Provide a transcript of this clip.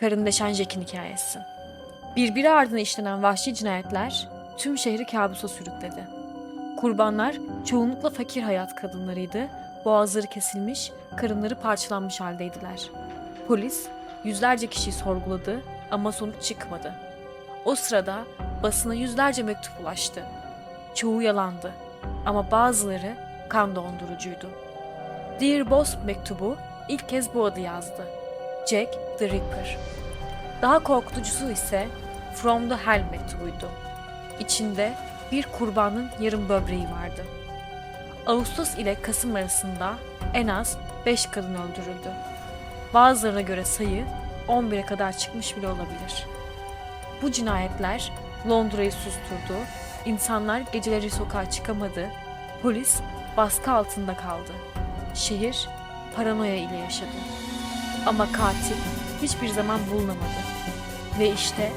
Karın deşen Jack'in hikayesi. Birbiri ardına işlenen vahşi cinayetler tüm şehri kabusa sürükledi. Kurbanlar çoğunlukla fakir hayat kadınlarıydı, boğazları kesilmiş, karınları parçalanmış haldeydiler. Polis yüzlerce kişiyi sorguladı ama sonuç çıkmadı. O sırada basına yüzlerce mektup ulaştı. Çoğu yalandı ama bazıları kan dondurucuydu. Dear Boss mektubu ilk kez bu adı yazdı. Jack the Ripper. Daha korkutucusu ise From the Hell mektubuydu. İçinde bir kurbanın yarım böbreği vardı. Ağustos ile Kasım arasında en az 5 kadın öldürüldü. Bazılarına göre sayı 11'e kadar çıkmış bile olabilir. Bu cinayetler Londra'yı susturdu, insanlar geceleri sokağa çıkamadı, polis baskı altında kaldı. Şehir paranoya ile yaşadı. Ama katil hiçbir zaman bulunamadı. Ve işte